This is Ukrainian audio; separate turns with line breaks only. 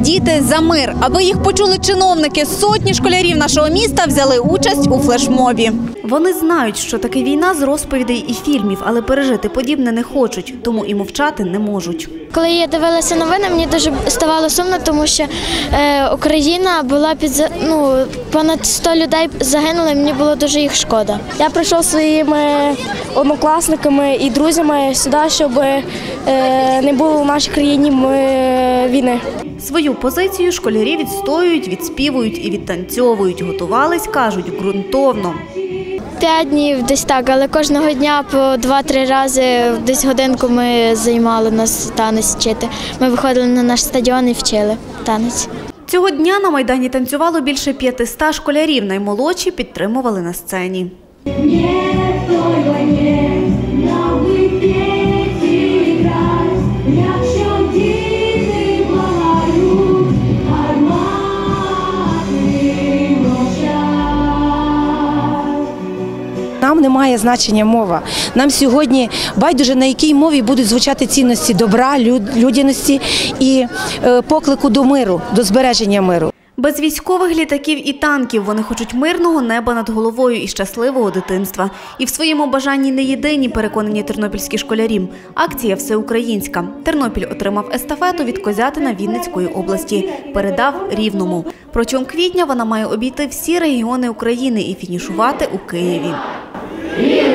Діти за мир. Аби їх почули чиновники, сотні школярів нашого міста взяли участь у флешмобі. Вони знають, що таке війна з розповідей і фільмів, але пережити подібне не хочуть, тому і мовчати не можуть.
Коли я дивилася новини, мені дуже ставало сумно, тому що е, Україна була під ну, понад 100 людей загинули. Мені було дуже їх шкода.
Я прийшов своїми однокласниками і друзями сюди, щоб е, не було в нашій країні е, війни.
Свою позицію школярі відстоюють, відспівують і відтанцьовують. Готувались, кажуть, ґрунтовно.
П'ять днів десь так, але кожного дня по два-три рази десь годинку ми займали нас танець вчити. Ми виходили на наш стадіон і вчили танець.
Цього дня на майдані танцювало більше 500 школярів. Наймолодші підтримували на сцені.
Нам
немає значення мова. Нам сьогодні байдуже на якій мові будуть звучати цінності добра, люд- людяності і е, поклику до миру, до збереження миру.
Без військових літаків і танків вони хочуть мирного неба над головою і щасливого дитинства. І в своєму бажанні не єдині переконані тернопільські школярі. Акція всеукраїнська. Тернопіль отримав естафету від Козятина Вінницької області. Передав Рівному. Протягом квітня вона має обійти всі регіони України і фінішувати у Києві.
Yeah.